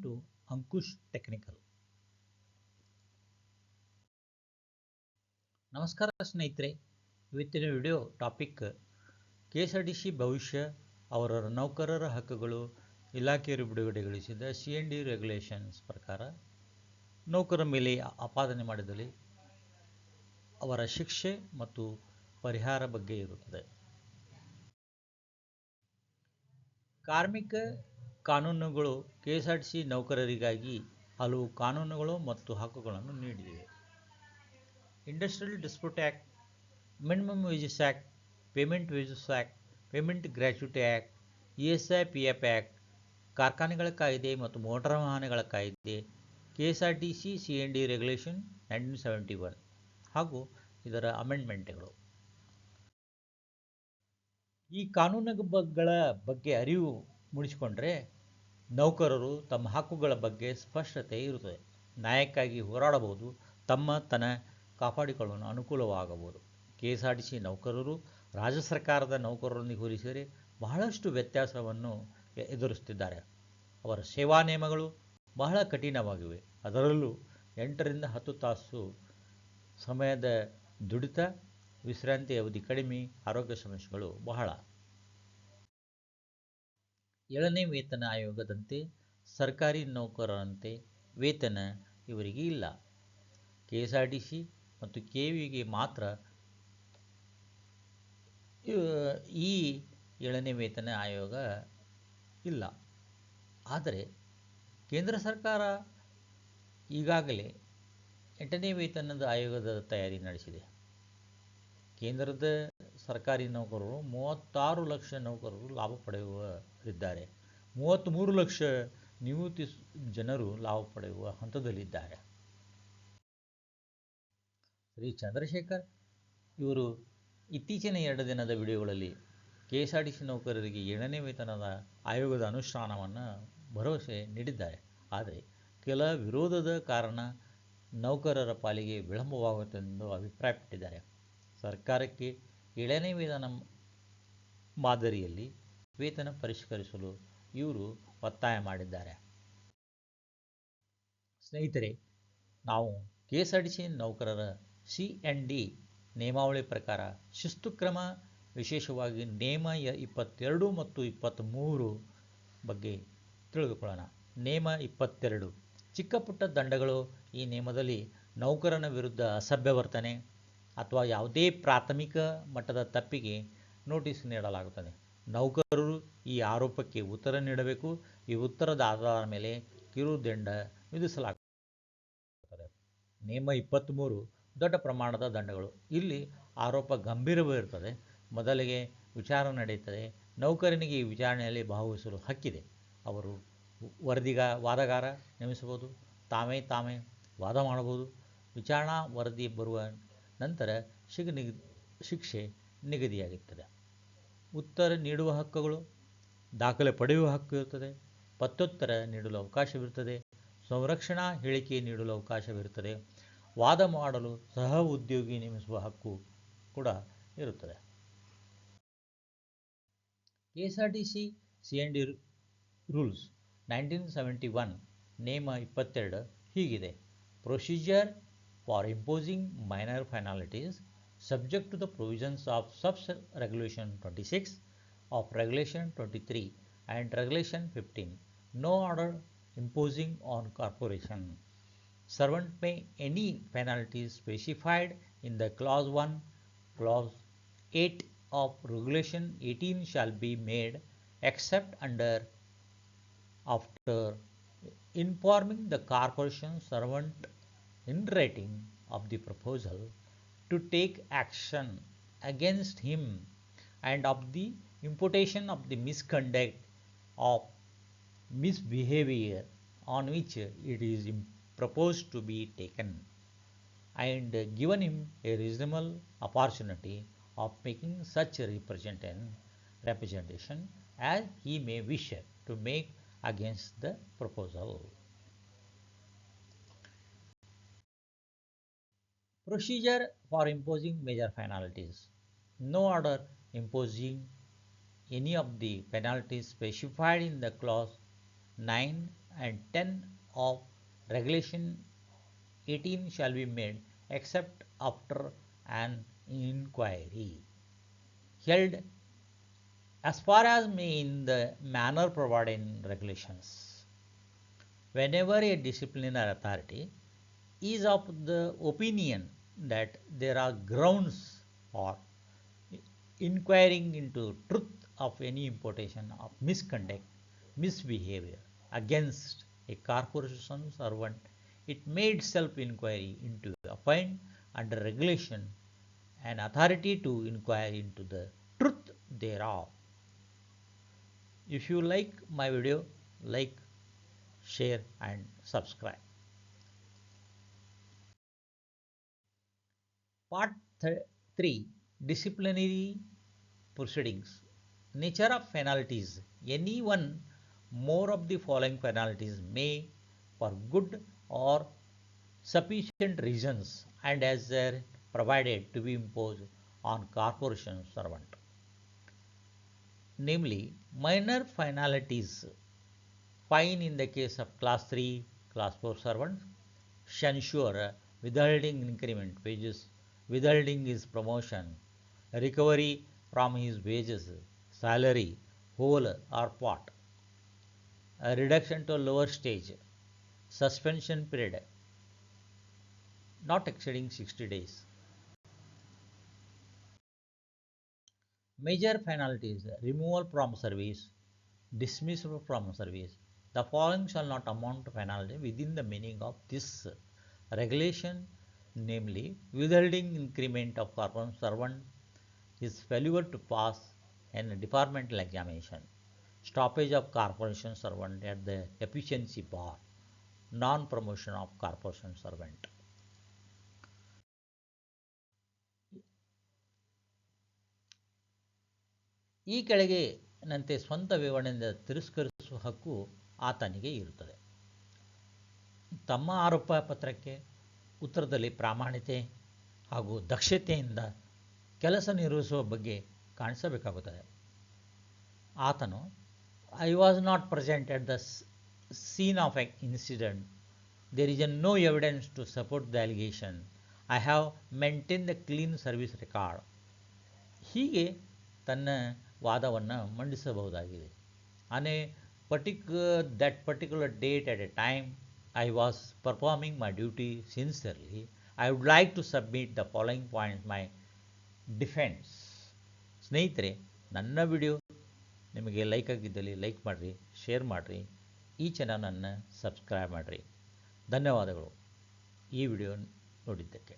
to Ankush technical. ನಮಸ್ಕಾರ ಸ್ನೇಹಿತರೆ, ಇವತ್ತಿನ video topic K S R T C ಭವಿಷ್ಯ ಅವರ ನೌಕರರ ಹಕ್ಕುಗಳು ಇಲಾಖೆಯರು ಬಿಡುಗಡೆಗೊಳಿಸಿದ ಸಿ ಎನ್ ಡಿ ರೆಗ್ಯುಲೇಷನ್ಸ್ ಪ್ರಕಾರ ನೌಕರರ ಮೇಲೆ ಆಪಾದನೆ ಮಾಡಿದಲ್ಲಿ ಅವರ ಶಿಕ್ಷೆ ಮತ್ತು ಪರಿಹಾರ ಬಗ್ಗೆ ಇರುತ್ತದೆ. ಕಾರ್ಮಿಕ ಕಾನೂನುಗಳು ಕೆ ಎಸ್ ನೌಕರರಿಗಾಗಿ ಹಲವು ಕಾನೂನುಗಳು ಮತ್ತು ಹಕ್ಕುಗಳನ್ನು ನೀಡಿವೆ. Industrial dispute act minimum wages act payment wages act payment gratuity act E S I P F act ಕಾರ್ಖಾನೆಗಳ ಕಾಯ್ದೆ ಮತ್ತು ಮೋಟಾರ್ ವಾಹನಗಳ ಕಾಯ್ದೆ K S R T C C N D regulation nineteen seventy one ಹಾಗೂ ಇದರ ಅಮೆಂಡ್ಮೆಂಟ್ಗಳು ಈ ಕಾನೂನುಗಳ ಬಗ್ಗೆ ಅರಿವು ಮೂಡಿಸಿಕೊಂಡ್ರೆ ನೌಕರರು ತಮ್ಮ ಹಕ್ಕುಗಳ ಬಗ್ಗೆ ಸ್ಪಷ್ಟತೆ ಇರುತ್ತದೆ. ನ್ಯಾಯಕ್ಕಾಗಿ ಹೋರಾಡಬಹುದು. ತಮ್ಮ ತನ ಕಾಪಾಡಿಕೊಳ್ಳಲು ಅನುಕೂಲವಾಗಬಹುದು. K S R T C ನೌಕರರು, ರಾಜ್ಯ ಸರ್ಕಾರದ ನೌಕರರೊಂದಿಗೆ ಹೋಲಿಸಿದರೆ ಬಹಳಷ್ಟು ವ್ಯತ್ಯಾಸವನ್ನು ಎದುರಿಸುತ್ತಿದ್ದಾರೆ. ಅವರ ಸೇವಾ ನಿಯಮಗಳು ಬಹಳ ಕಠಿಣವಾಗಿವೆ. ಅದರಲ್ಲೂ ಎಂಟರಿಂದ ಹತ್ತು ತಾಸು ಸಮಯದ ದುಡಿತ, ವಿಶ್ರಾಂತಿ ಅವಧಿ ಕಡಿಮೆ, ಆರೋಗ್ಯ ಸಮಸ್ಯೆಗಳು ಬಹಳ. ಏಳನೇ ವೇತನ ಆಯೋಗದಂತೆ, ಸರ್ಕಾರಿ ನೌಕರರಂತೆ ವೇತನ ಇವರಿಗೆ ಇಲ್ಲ. K S R T C ಮತ್ತು ಕೆ ವಿಗೆ ಮಾತ್ರ ಈ ಏಳನೇ ವೇತನ ಆಯೋಗ ಇಲ್ಲ. ಆದರೆ ಕೇಂದ್ರ ಸರ್ಕಾರ ಈಗಾಗಲೇ ಎಂಟನೇ ವೇತನದ ಆಯೋಗದ ತಯಾರಿ ನಡೆಸಿದೆ. ಕೇಂದ್ರದ ಸರ್ಕಾರಿ ನೌಕರರು ಮೂವತ್ತಾರು ಲಕ್ಷ ನೌಕರರು ಲಾಭ ಪಡೆಯುವರಿದ್ದಾರೆ ಮೂವತ್ತ್ಮೂರು ಲಕ್ಷ ನಿವೃತ್ತಿ ಜನರು ಲಾಭ ಪಡೆಯುವ ಹಂತದಲ್ಲಿದ್ದಾರೆ. ಶ್ರೀ ಚಂದ್ರಶೇಖರ್ ಇವರು ಇತ್ತೀಚಿನ ಎರಡು ದಿನದ ವಿಡಿಯೋಗಳಲ್ಲಿ K S R T C ನೌಕರರಿಗೆ ಏಳನೇ ವೇತನದ ಆಯೋಗದ ಅನುಷ್ಠಾನವನ್ನು ಭರವಸೆ ನೀಡಿದ್ದಾರೆ. ಆದರೆ ಕೆಲ ವಿರೋಧದ ಕಾರಣ ನೌಕರರ ಪಾಲಿಗೆ ವಿಳಂಬವಾಗುತ್ತೆಂದು ಅಭಿಪ್ರಾಯಪಟ್ಟಿದ್ದಾರೆ. ಸರ್ಕಾರಕ್ಕೆ ಏಳನೇ ವೇತನ ಮಾದರಿಯಲ್ಲಿ ವೇತನ ಪರಿಷ್ಕರಿಸಲು ಇವರು ಒತ್ತಾಯ ಮಾಡಿದ್ದಾರೆ. ಸ್ನೇಹಿತರೆ, ನಾವು K S R T C ನೌಕರರ ಸಿ ಎನ್ ಡಿ ನಿಯಮಾವಳಿ ಪ್ರಕಾರ ಶಿಸ್ತು ಕ್ರಮ ವಿಶೇಷವಾಗಿ ನೇಮ ಇಪ್ಪತ್ತೆರಡು ಮತ್ತು ಇಪ್ಪತ್ತ್ಮೂರು ಬಗ್ಗೆ ತಿಳಿದುಕೊಳ್ಳೋಣ. ನೇಮ ಇಪ್ಪತ್ತೆರಡು. ಚಿಕ್ಕ ಪುಟ್ಟ ದಂಡಗಳು ಈ ನಿಯಮದಲ್ಲಿ ನೌಕರನ ವಿರುದ್ಧ ಅಸಭ್ಯ ವರ್ತನೆ. ಅಥವಾ ಯಾವುದೇ ಪ್ರಾಥಮಿಕ ಮಟ್ಟದ ತಪ್ಪಿಗೆ ನೋಟಿಸ್ ನೀಡಲಾಗುತ್ತದೆ. ನೌಕರರು ಈ ಆರೋಪಕ್ಕೆ ಉತ್ತರ ನೀಡಬೇಕು. ಈ ಉತ್ತರದ ಆಧಾರದ ಮೇಲೆ ಕಿರುದಂಡ ವಿಧಿಸಲಾಗುತ್ತದೆ. ನೇಮ ಇಪ್ಪತ್ತ್ಮೂರು ದೊಡ್ಡ ಪ್ರಮಾಣದ ದಂಡಗಳು. ಇಲ್ಲಿ ಆರೋಪ ಗಂಭೀರವಾಗಿರುತ್ತದೆ ಮೊದಲಿಗೆ ವಿಚಾರಣೆ ನಡೆಯುತ್ತದೆ. ನೌಕರನಿಗೆ ಈ ವಿಚಾರಣೆಯಲ್ಲಿ ಭಾಗವಹಿಸಲು ಹಕ್ಕಿದೆ. ಅವರು ವರದಿಗ ವಾದಗಾರ ನೇಮಿಸಬಹುದು. ತಾವೇ ತಾವೇ ವಾದ ಮಾಡಬಹುದು. ವಿಚಾರಣಾ ವರದಿ ಬರುವ ನಂತರ ಶಿಗ ನಿಗ, ಶಿಕ್ಷೆ ನಿಗದಿಯಾಗುತ್ತದೆ. ಉತ್ತರ ನೀಡುವ ಹಕ್ಕುಗಳು, ದಾಖಲೆ ಪಡೆಯುವ ಹಕ್ಕು ಇರುತ್ತದೆ. ಪತ್ಯೋತ್ತರ ನೀಡಲು ಅವಕಾಶವಿರುತ್ತದೆ. ಸಂರಕ್ಷಣಾ ಹೇಳಿಕೆ ನೀಡಲು ಅವಕಾಶವಿರುತ್ತದೆ. ವಾದ ಮಾಡಲು ಸಹ ಉದ್ಯೋಗಿ ನೇಮಿಸುವ ಹಕ್ಕು ಕೂಡ ಇರುತ್ತದೆ. K S R T C C D rules nineteen seventy one, ನೇಮ ಇಪ್ಪತ್ತೆರಡು ಹೀಗಿದೆ. Procedure for imposing minor penalties subject to the provisions of Sub-Regulation 26 of Regulation 23 and Regulation 15. No order imposing on corporation. Servant may any penalty specified in the Clause 1, Clause 8 of Regulation 18 shall be made except under after informing the corporation servant in writing of the proposal to take action against him and of the imputation of the misconduct of misbehavior on which it is proposed to be taken and given him a reasonable opportunity of making such representation, representation as he may wish to make against the proposal. Procedure for imposing major penalties. No order imposing any of the penalties specified in the clause 9 and 10 of Regulation 18 shall be made except after an inquiry held as far as may in the manner provided in regulations. Whenever a disciplinary authority is of the opinion that there are grounds for inquiring into truth of any importation of misconduct, misbehavior against a corporation servant, it made self-inquiry into appoint under regulation an authority to inquire into the truth thereof. If you like my video, like, share and subscribe. Part 3 Disciplinary Proceedings. Nature of penalties. Any one more of the following penalties may, for good or sufficient reasons and as they're provided to be imposed on corporation servant. Namely, minor finalities, fine in the case of class 3, class 4 servants, censure, withholding increment wages, withholding his promotion, recovery from his wages, salary, whole or part, a reduction to lower stage, suspension period not exceeding 60 days. Major penalties removal from service, dismissal from service. The following shall not amount to penalty within the meaning of this regulation, namely withholding increment of carbon servant, is failure to pass an departmental examination, stoppage of corporation servant at the efficiency bar, non-promotion of corporation servant. ಈ ಕೆಳಗೆ ನಂತೆ ಸ್ವಂತ ವಿವರಣೆಯಿಂದ ತಿರಸ್ಕರಿಸುವ ಹಕ್ಕು ಆತನಿಗೆ ಇರುತ್ತದೆ ತಮ್ಮ ಆರೋಪ ಪತ್ರಕ್ಕೆ ಉತ್ತರದಲ್ಲಿ ಪ್ರಾಮಾಣಿಕತೆ ಹಾಗೂ ದಕ್ಷತೆಯಿಂದ ಕೆಲಸ ನಿರ್ವಹಿಸುವ ಬಗ್ಗೆ ಕಾಣಿಸಬೇಕಾಗುತ್ತದೆ. ಆತನು I was not present at the scene of a incident there is a no evidence to support the allegation I have maintain the clean service record ಹೀಗೆ ತನ್ನ ವಾದವನ್ನು ಮಂಡಿಸಬಹುದಾಗಿದೆ. ಅನೇ ಪರ್ಟಿಕ್ that particular date at a time I was performing my duty sincerely I would like to submit the following points my defence ಸ್ನೇಹಿತರೆ, ನನ್ನ video ನಿಮಗೆ like ಆಗಿದ್ದಲ್ಲಿ like ಮಾಡಿರಿ share ಮಾಡಿರಿ, ಈ ಚಾನಲನ್ನು ಸಬ್ಸ್ಕ್ರೈಬ್ ಮಾಡಿರಿ. ಧನ್ಯವಾದಗಳು. ಈ ವಿಡಿಯೋ ನೋಡಿದ್ದಕ್ಕೆ.